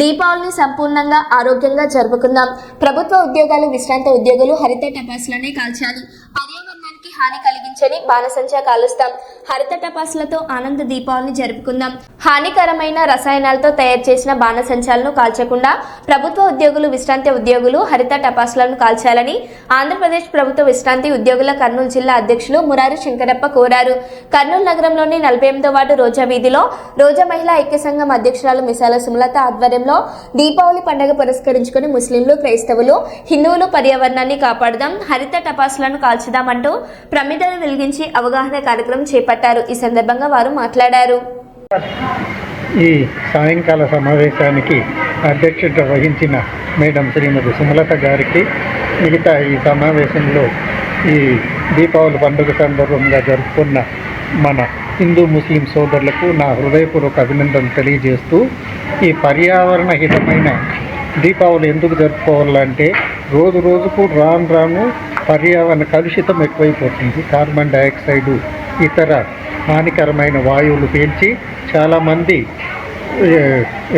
దీపావళిని సంపూర్ణంగా ఆరోగ్యంగా జరుపుకుందాం. ప్రభుత్వ ఉద్యోగాలు విశ్రాంత ఉద్యోగులు హరిత టపాసులనే కాల్చాలి. పర్యావరణానికి హాని కలిగించని బాణసంచా కాలుస్తాం. హరిత టపాసులతో ఆనంద దీపావళిని జరుపుకుందాం. హానికరమైన రసాయనాలతో తయారు చేసిన బాణసంచాలను కాల్చకుండా ప్రభుత్వ ఉద్యోగులు విశ్రాంతి ఉద్యోగులు హరిత టపాసులను కాల్చాలని ఆంధ్రప్రదేశ్ ప్రభుత్వ విశ్రాంతి ఉద్యోగుల కర్నూలు జిల్లా అధ్యక్షులు మురారి శంకరప్ప కోరారు. కర్నూలు నగరంలోని నలభై ఎనిమిదో వార్డు రోజా వీధిలో రోజా మహిళా ఐక్య సంఘం అధ్యక్షురాలు మిసాల సుమలత ఆధ్వర్యంలో దీపావళి పండుగ పురస్కరించుకుని ముస్లింలు క్రైస్తవులు హిందువులు పర్యావరణాన్ని కాపాడదాం హరిత టపాసులను కాల్చుదామంటూ ప్రమిదలు వెలిగించి అవగాహన కార్యక్రమం చేపట్టారు. ఈ సందర్భంగా వారు మాట్లాడారు. ఈ సాయంకాల సమావేశానికి అధ్యక్షత వహించిన మేడం శ్రీమతి సుమలత గారికి మిగతా ఈ సమావేశంలో ఈ దీపావళి పండుగ సందర్భంగా జరుపుకున్న మన హిందూ ముస్లిం సోదరులకు నా హృదయపూర్వక అభినందన తెలియజేస్తూ ఈ పర్యావరణ హితమైన దీపావళి ఎందుకు జరుపుకోవాలంటే రోజు రోజుకు రాను రాను పర్యావరణ కలుషితం ఎక్కువైపోతుంది. కార్బన్ డైఆక్సైడు ఇతర హానికరమైన వాయువులు పీల్చి చాలామంది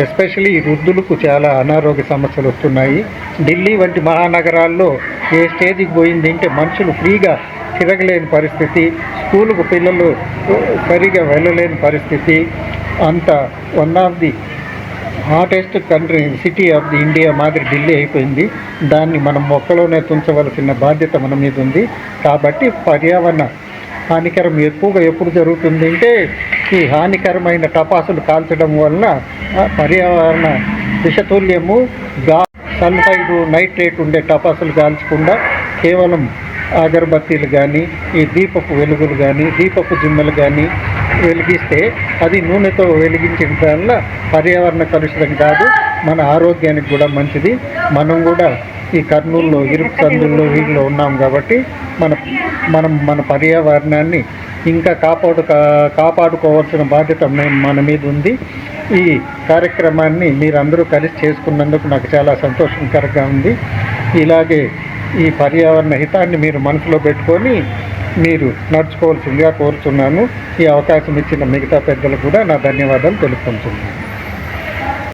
ఎస్పెషలీ వృద్ధులకు చాలా అనారోగ్య సమస్యలు వస్తున్నాయి. ఢిల్లీ వంటి మహానగరాల్లో ఏ స్టేజ్కి పోయింది అంటే మనుషులు ఫ్రీగా తిరగలేని పరిస్థితి స్కూలుకు పిల్లలు సరిగా వెళ్ళలేని పరిస్థితి. అంత one of the hottest country city of the India మాదిరి ఢిల్లీ అయిపోయింది. దాన్ని మనం మొక్కలోనే తుంచవలసిన బాధ్యత మన మీద ఉంది. కాబట్టి పర్యావరణ హానికరం ఎక్కువగా ఎప్పుడు జరుగుతుంది అంటే ఈ హానికరమైన టపాసులు కాల్చడం వలన పర్యావరణ విషతుల్యము గా సల్ఫైడ్ నైట్రేట్ ఉండే టపాసులు కాల్చకుండా కేవలం అగరబత్తీలు కానీ ఈ దీపపు వెలుగులు కానీ దీపపు జిమ్మలు కానీ వెలిగిస్తే అది నూనెతో వెలిగించిన వల్ల పర్యావరణ కలుషితం కాదు మన ఆరోగ్యానికి కూడా మంచిది. మనం కూడా ఈ కర్నూలులో ఇరుకు సందుల్లో వీటిలో ఉన్నాం కాబట్టి మన మనం మన పర్యావరణాన్ని ఇంకా కాపాడు కాపాడుకోవాల్సిన బాధ్యత మన మీద ఉంది. ఈ కార్యక్రమాన్ని మీరందరూ కలిసి చేసుకున్నందుకు నాకు చాలా సంతోషకరంగా ఉంది. ఇలాగే ఈ పర్యావరణ హితాన్ని మీరు మనసులో పెట్టుకొని మీరు నడుచుకోవాల్సిందిగా కోరుతున్నాను ఈ అవకాశం ఇచ్చిన మిగతా పెద్దలు కూడా నా ధన్యవాదాలు తెలుపుకుంటున్నాను.